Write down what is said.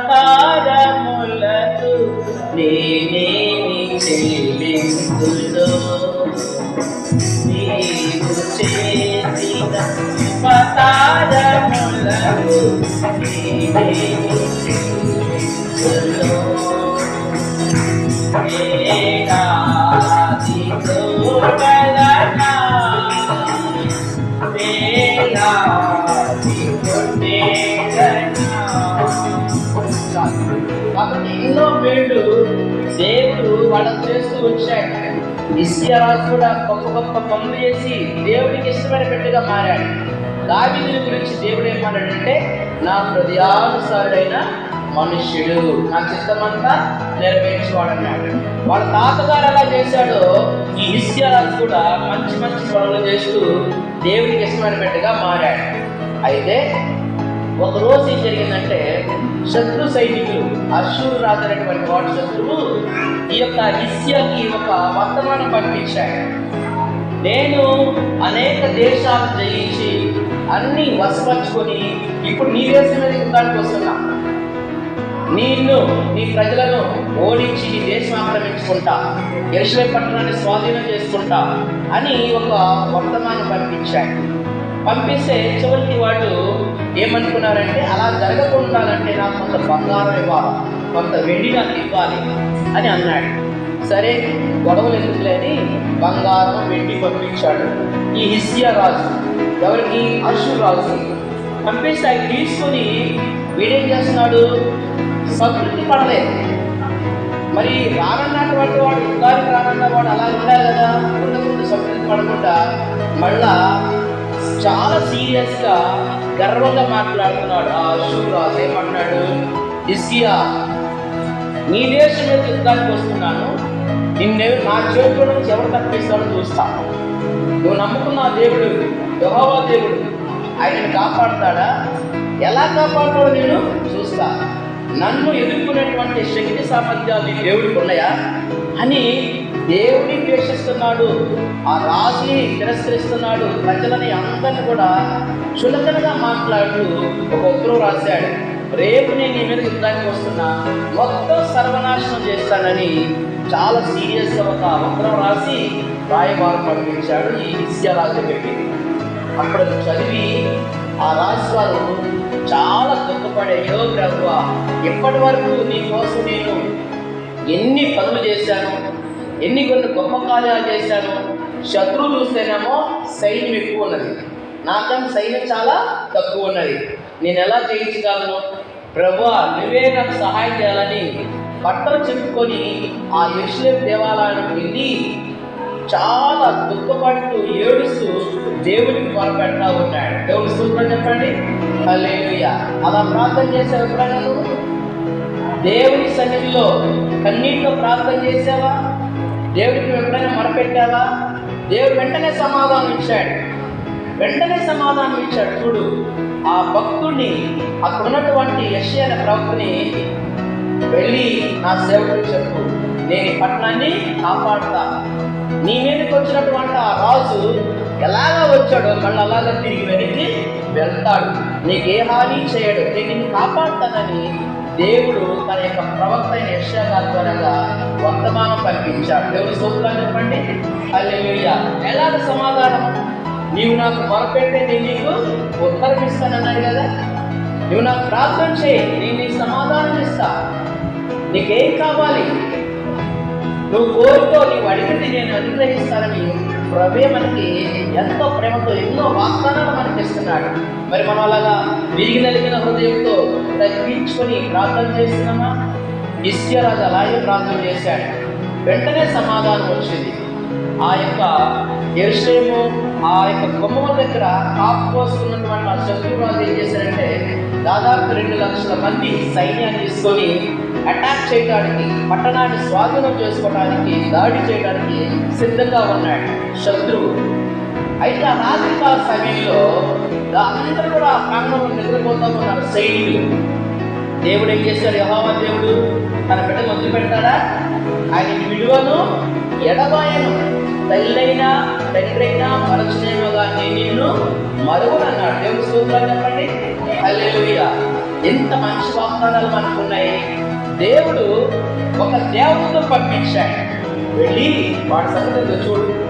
ఉపకారములకు నేనేమి చెల్లిందులో నీవు చేసిన ఉపకారములకు నేనేమి చెల్లిందులో కాబట్టి ఎన్నో మేళ్ళు దేవుడు వాళ్ళకు చేస్తూ వచ్చాడు. ఇస్యారాజు కూడా గొప్ప గొప్ప పనులు చేసి దేవుడికి ఇష్టమైన బిడ్డగా మారాడు. దావిని గురించి దేవుడు ఏమన్నాడంటే నా హృదయానుసారుడైన మనుష్యుడు నా చిత్తమంతా నెరవేర్చేవాడన్నాడు. వాళ్ళ తాతగారు ఎలా చేశాడో ఈ ఇస్యారాజు కూడా మంచి మంచి పనులు చేస్తూ దేవుడికి ఇష్టమైన బిడ్డగా మారాడు. అయితే ఒక రోజు ఏం జరిగిందంటే శత్రు సైనికులు అశ్వరు రాజైనటువంటి వాడు శత్రువు ఈ యొక్క ఇస్యాకి ఒక వర్తమానం పంపించాడు. నేను అనేక దేశాలు జయించి అన్ని వసపరుచుకొని ఇప్పుడు నీ దేశం మీద యుద్ధానికి వస్తున్నా. నిన్ను నీ ప్రజలను ఓడించి నీ దేశం ఆక్రమించుకుంటా ఎరుసలే పట్టణాన్ని స్వాధీనం చేసుకుంటా అని ఒక వర్తమానం పంపించాడు. పంపిస్తే చివరికి వాడు ఏమనుకున్నారంటే అలా జరగకుండాలంటే నాకు కొంత బంగారం ఇవ్వాలి కొంత వెండి నాకు ఇవ్వాలి అని అన్నాడు. సరే గొడవలు ఎందుకులేని బంగారం వెండి పంపించాడు. ఈ హిస్కియా రాజు ఎవరికి అర్షు రాజు పంపిస్తే ఆయన తీసుకొని వీడేం చేస్తున్నాడు? సంతృప్తి పడలేదు. మరి రానన్నటువంటి వాడు యుద్ధానికి రానన్న వాడు అలా ఉండాలి కదా? ముందు ముందు సంతృప్తి పడకుండా మళ్ళా చాలా సీరియస్గా గర్వంగా మాట్లాడుతున్నాడు ఆ అశుర్ ఏమన్నాడు ఇస్కియా నీ దేశం మీద యుద్ధానికి వస్తున్నాను. నిన్నే నా చేతిలో నుంచి ఎవరు తప్పిస్తాడో చూస్తాను నువ్వు నమ్ముకున్న దేవుడు యహోవా దేవుడు. ఆయనను కాపాడుతాడా? ఎలా కాపాడతాడో నేను చూస్తా. నన్ను ఎదుర్కొనేటువంటి శక్తి సామర్థ్యాలు దేవుడికి ఉన్నాయా? అని దేవుని ద్వేషిస్తున్నాడు ఆ రాజుని తిరస్కరిస్తున్నాడు ప్రజలని అందరిని కూడా చులకనగా మాట్లాడుతూ ఒక ఉత్తరం రాశాడు. రేపు నేను నీ మీద యుద్ధానికి వస్తున్నా మొత్తం సర్వనాశనం చేస్తానని చాలా సీరియస్గా ఒక ఉత్తరం రాసి రాయబారం పంపించాడు ఈ ఇస్యారాజు పెట్టి అప్పుడు చదివి ఆ రాజువారు చాలా దుఃఖపడే అయ్యో ప్రభువా ఇప్పటి వరకు నీ కోసం నేను ఎన్ని పనులు చేశాను ఎన్ని కొన్ని గొప్ప కార్యాలు చేశాను శత్రువు చూస్తేనేమో సైన్యం ఎక్కువ ఉన్నది. నాకన్నా సైన్యం చాలా తక్కువ ఉన్నది. నేను ఎలా జయించగలను? ప్రభు నువ్వే నాకు సహాయం చేయాలని బట్టలు చెప్పుకొని ఆ యెరూషలేము దేవాలయానికి వెళ్ళి చాలా దుఃఖపడుతూ ఏడుస్తూ దేవుడికి మొరపెడతా ఉన్నాడు. దేవుడి సూత్రం చెప్పండి. హల్లెలూయా. అలా ప్రార్థన చేసావు ఎప్పుడైనా దేవుని సన్నిధిలో కన్నీటితో ప్రార్థన చేసావా దేవుడికి వెంటనే ఎప్పుడైనా మొరపెట్టావా దేవుడు వెంటనే సమాధానం ఇచ్చాడు. వెంటనే సమాధానం ఇచ్చాడు. చూడు ఆ భక్తుడిని అక్కడ ఉన్నటువంటి యశ్య అనే వెళ్ళి నా సేవకుడు చెప్పు. నేను పట్టణాన్ని కాపాడుతా. నీ మీదకి వచ్చినటువంటి ఆ రాజు ఎలాగా వచ్చాడో మళ్ళీ అలాగా తిరిగి వెనక్కి వెళ్తాడు. నీకు ఏ హాని చేయడు. నేను నిన్ను కాపాడుతానని దేవుడు తన యొక్క ప్రవక్త అయిన యెషయా ద్వారా వర్తమానం పంపించాడు దేవుడు సూత్రాలు చెప్పండి? అల్లెలుయ్య ఎలాగ సమాధానం? నీవు నాకు మొరపెట్టే నేను నీకు ఉత్తరం ఇస్తానన్నాడు కదా? నువ్వు నాకు ప్రార్థన చేయి నేను నీకు సమాధానం ఇస్తా. నీకేం కావాలి? నువ్వు కోరుకో నీవు అడిగితే నేను అనుగ్రహిస్తానని ప్రభే మనకి ఎంతో ప్రేమతో ఎన్నో వాగ్దానాలు మనకి ఇస్తున్నాడు. మరి మనం అలాగా విరిగి నలిగిన హృదయంతో తగ్గించుకొని ప్రార్థన చేస్తున్నామా? ఇస్యరాజు అలాగే ప్రార్థన చేశాడు. వెంటనే సమాధానం వచ్చింది. ఆ యొక్క ఎరుసేము ఆ యొక్క కొమ్మల దగ్గర కాపు కోసుకున్నటువంటి ఆ శత్రురాజు ఏం చేశారంటే దాదాపు రెండు లక్షల మంది సైన్యాన్ని తీసుకొని అటాక్ చేయడానికి పట్టణాన్ని స్వాధీనం చేసుకోవడానికి దాడి చేయడానికి సిద్ధంగా ఉన్నాడు శత్రువు. అయితే ఆ రాత్రికాల సమయంలో అందరూ కూడా ఆ ప్రాంతంలో నిద్రపోతూ ఉన్నారు సైనికులు. దేవుడు ఏం చేశాడు యహోవా దేవుడు తన బిడ్డ వదిలి పెడతాడా ఆయన విలువను ఎడబాయను తల్లైనా తండ్రైనా మరచినేమోగా నేను నిన్ను అన్నాడు దేవుడు సూత్రాలు చెప్పండి? హల్లెలూయా. ఎంత మంచి వాగ్దానాలు మనకు ఉన్నాయి. దేవుడు ఒక దేవుడితో పంపించాడు. వెళ్ళి వాడి సంగతి చూడు.